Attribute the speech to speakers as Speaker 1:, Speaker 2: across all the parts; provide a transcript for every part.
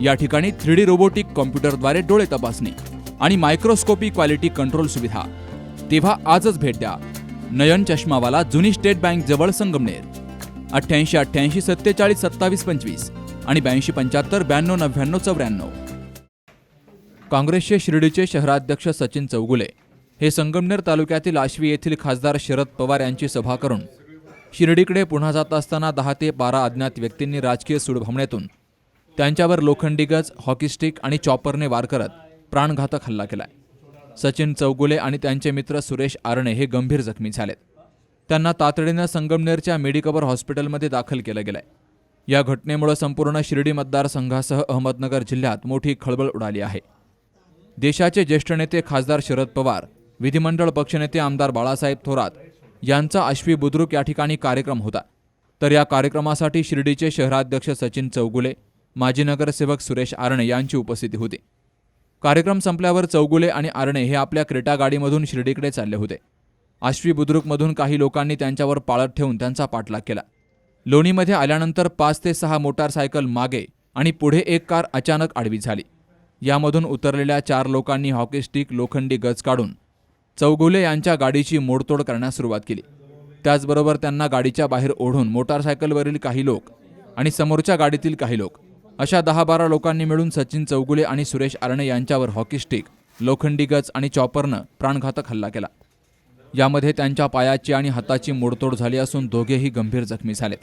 Speaker 1: या ठिकाणी three D robotic कॉम्प्युटरद्वारे डोळे तपासणी आणि मायक्रोस्कोपी क्वालिटी कंट्रोल सुविधा. तेव्हा आजच भेट द्या. नयन चष्मावाला जुनी स्टेट बँक जवळ संगमनेर. अठ्ठ्याऐंशी अठ्ठ्याऐंशी सत्तेचाळीस सत्तावीस पंचवीस आणि ब्याऐंशी पंच्याहत्तर ब्याण्णव नव्याण्णव चौऱ्याण्णव. काँग्रेसचे शिर्डीचे शहराध्यक्ष सचिन चौगुले हे संगमनेर तालुक्यातील आश्वी येथील खासदार शरद पवार यांची सभा करून शिर्डीकडे पुन्हा जात असताना दहा ते बारा अज्ञात व्यक्तींनी राजकीय सुडभावण्यातून त्यांच्यावर लोखंडी गज हॉकी स्टिक आणि चॉपरने वार करत प्राणघातक हल्ला केलाय. सचिन चौगुले आणि त्यांचे मित्र सुरेश आरणे हे गंभीर जखमी झालेत. त्यांना तातडीनं संगमनेरच्या मेडिकवर हॉस्पिटलमध्ये दाखल केलं गेलंय. या घटनेमुळे संपूर्ण शिर्डी मतदारसंघासह अहमदनगर जिल्ह्यात मोठी खळबळ उडाली आहे. देशाचे ज्येष्ठ नेते खासदार शरद पवार विधिमंडळ पक्षनेते आमदार बाळासाहेब थोरात यांचा अश्वी बुद्रुक या ठिकाणी कार्यक्रम होता. तर या कार्यक्रमासाठी शिर्डीचे शहराध्यक्ष सचिन चौगुले माजी नगरसेवक सुरेश आरणे यांची उपस्थिती होती. कार्यक्रम संपल्यावर चौगुले आणि आरणे हे आपल्या क्रेटा गाडीमधून शिर्डीकडे चालले होते. आश्वी बुद्रुकमधून काही लोकांनी त्यांच्यावर पाळत ठेवून त्यांचा पाठलाग केला. लोणीमध्ये आल्यानंतर पाच ते सहा मोटारसायकल मागे आणि पुढे एक कार अचानक आडवी झाली. यामधून उतरलेल्या चार लोकांनी हॉकी स्टिक लोखंडी गज काढून चौगुले यांच्या गाडीची मोडतोड करण्यास सुरुवात केली. त्याचबरोबर त्यांना गाडीच्या बाहेर ओढून मोटारसायकलवरील काही लोक आणि समोरच्या गाडीतील काही लोक अशा दहा बारा लोकांनी मिळून सचिन चौगुले आणि सुरेश आरणे यांच्यावर हॉकी स्टिक लोखंडी गज आणि चॉपरनं प्राणघातक हल्ला केला. यामध्ये त्यांच्या पायाची आणि हाताची मोडतोड झाली असून दोघेही गंभीर जखमी झालेत.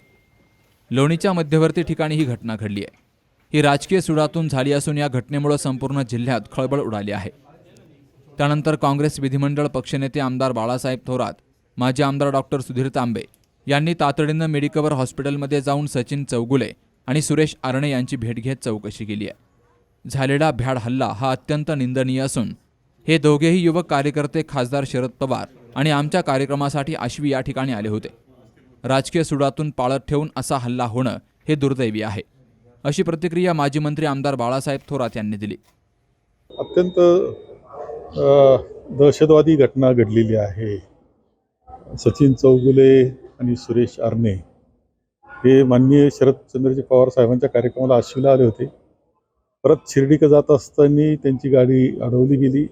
Speaker 1: लोणीच्या मध्यवर्ती ठिकाणी ही घटना घडली आहे. ही राजकीय सुडातून झाली असून या घटनेमुळे संपूर्ण जिल्ह्यात खळबळ उडाली आहे. त्यानंतर काँग्रेस विधिमंडळ पक्षनेते आमदार बाळासाहेब थोरात माजी आमदार डॉक्टर सुधीर तांबे यांनी तातडीनं मेडिकवर हॉस्पिटलमध्ये जाऊन सचिन चौगुले आणि सुरेश आरणे यांची भेट घेत चौकशी केली आहे. झालेला भ्याड हल्ला हा अत्यंत निंदनीय असून हे दोघेही युवक कार्यकर्ते खासदार शरद पवार आणि आमच्या कार्यक्रमासाठी आश्वी या ठिकाणी आले होते. राजकीय सुडातून पाळत ठेवून असा हल्ला होणं हे दुर्दैवी आहे अशी प्रतिक्रिया माजी मंत्री आमदार बाळासाहेब थोरात यांनी दिली.
Speaker 2: अत्यंत दहशतवादी घटना घडलेली आहे. सचिन चौगुले आणि सुरेश आरणे हे माननीय शरदचंद्रजी पवार साहेबांच्या कार्यक्रमाला आश्वीला आले होते. परत शिर्डीकडे जात असताना त्यांची गाडी अडवली गेली.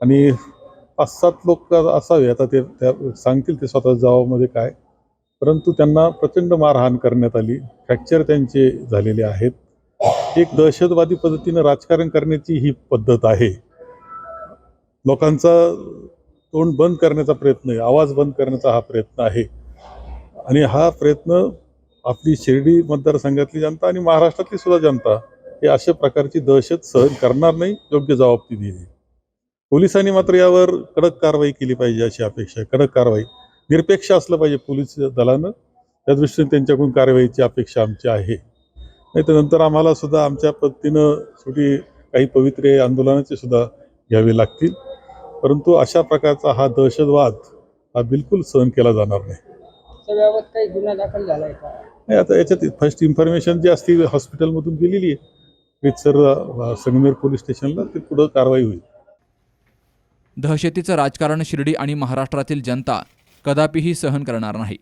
Speaker 2: आणि पाच सात लोक असावे आता ते त्या सांगतील ते स्वतः जावामध्ये काय. परंतु त्यांना प्रचंड मारहाण करण्यात आली. फ्रॅक्चर त्यांचे झालेले आहेत. एक दहशतवादी पद्धतीनं राजकारण करण्याची ही पद्धत आहे. लोकांचा तोंड बंद करण्याचा प्रयत्न आहे आवाज बंद करण्याचा हा प्रयत्न आहे. आणि हा प्रयत्न आपली शिर्डी मतदारसंघातली जनता आणि महाराष्ट्रातली सुद्धा जनता हे अशा प्रकारची दहशत सहन करणार नाही योग्य जबाबदारी दिली पोलिसांनी मात्र यावर कडक कारवाई केली पाहिजे अशी अपेक्षा आहे. कडक कारवाई निरपेक्ष असलं पाहिजे पोलीस दलानं. त्या दृष्टीने त्यांच्याकडून कारवाईची अपेक्षा आमची आहे. नाही तर नंतर आम्हाला सुद्धा आमच्या पद्धतीनं शेवटी काही पवित्रे आंदोलनाचे सुद्धा घ्यावे लागतील. परंतु अशा प्रकारचा हा दहशतवाद हा बिलकुल सहन केला जाणार नाही.
Speaker 3: काही गुन्हा दाखल झालाय का?
Speaker 2: नाही आता याच्यात फर्स्ट इन्फॉर्मेशन जी असती हॉस्पिटलमधून गेलेली आहे. रितसर अ, संगमेर पोलीस स्टेशनला ते पुढं कारवाई होईल.
Speaker 1: दहशतीचं राजकारण शिर्डी आणि महाराष्ट्रातील जनता कदापिही सहन करणार नाही.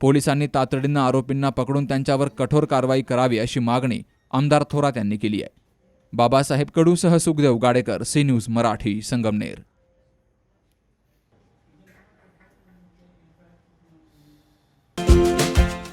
Speaker 1: पोलिसांनी तातडीनं आरोपींना पकडून त्यांच्यावर कठोर कारवाई करावी अशी मागणी आमदार थोरात यांनी केली आहे. बाबासाहेब कडूसह सुखदेव गाडेकर सी न्यूज मराठी संगमनेर.